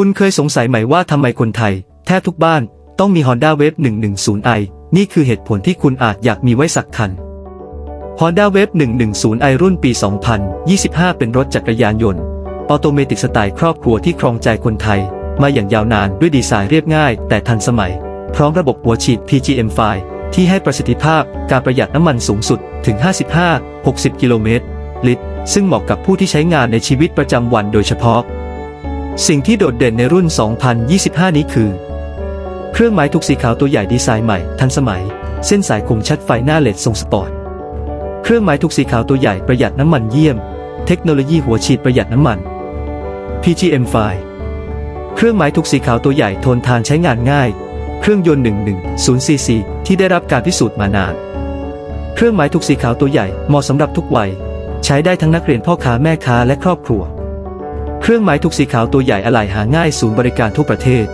คุณเคยสงสัยไหมว่าทำไมคนไทย แทบทุกบ้านต้องมี Honda Wave 110i นี่คือเหตุผลที่คุณอาจอยากมีไว้สักคัน Honda Wave 110i รุ่นปี 2025 เป็นรถจักรยานยนต์ ออโตเมติกสไตล์ครอบครัวที่ครองใจคนไทย มาอย่างยาวนานด้วยดีไซน์เรียบง่าย แต่ทันสมัย พร้อมระบบหัวฉีด PGM5 ที่ให้ประสิทธิภาพการประหยัดน้ำมันสูงสุดถึง 55-60 กิโลเมตรลิตรซึ่งเหมาะกับผู้ที่ใช้งานในชีวิตประจำวันโดยเฉพาะ สิ่งที่โดดเด่นในรุ่น 2025 นี้คือ เครื่องหมายถูกสีขาวตัวใหญ่ดีไซน์ใหม่ ทันสมัย เส้นสายคมชัดไฟหน้าเลดทรงสปอร์ต เครื่องหมายถูกสีขาวตัวใหญ่ประหยัดน้ำมันเยี่ยม เทคโนโลยีหัวฉีดประหยัดน้ำมัน PGM5 เครื่องหมายถูกสีขาวตัวใหญ่ทนทานใช้งานง่าย เครื่องยนต์ 110 cc ที่ได้รับการพิสูจน์มานาน เครื่องหมายถูกสีขาวตัวใหญ่เหมาะสำหรับทุกวัย ใช้ได้ทั้งนักเรียนพ่อค้าแม่ค้าและครอบครัว เครื่องหมายถูกสีขาวตัวใหญ่อะไหล่หาง่ายศูนย์บริการทั่วประเทศ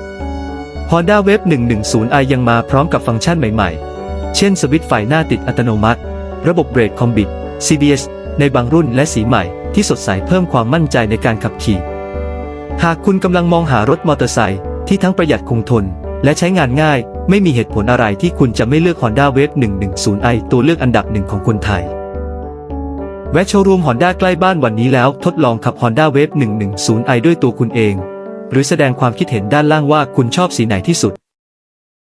Honda Wave 110i ยังมาพร้อมกับฟังก์ชันใหม่ๆ เช่นสวิตช์ไฟหน้าติดอัตโนมัติ ระบบเบรกคอมบิท CBS ในบางรุ่นและสีใหม่ที่สดใสเพิ่มความมั่นใจในการขับขี่ หากคุณกำลังมองหารถมอเตอร์ไซค์ที่ทั้งประหยัดคงทน และใช้งานง่าย ไม่มีเหตุผลอะไรที่คุณจะไม่เลือก Honda Wave 110i ตัวเลือกอันดับหนึ่งของคนไทย แวะโชว์รูม Honda ใกล้บ้านวันนี้แล้วทดลองขับ Honda Wave 110i ด้วยตัวคุณเอง หรือแสดงความคิดเห็นด้านล่างว่าคุณชอบสีไหนที่สุด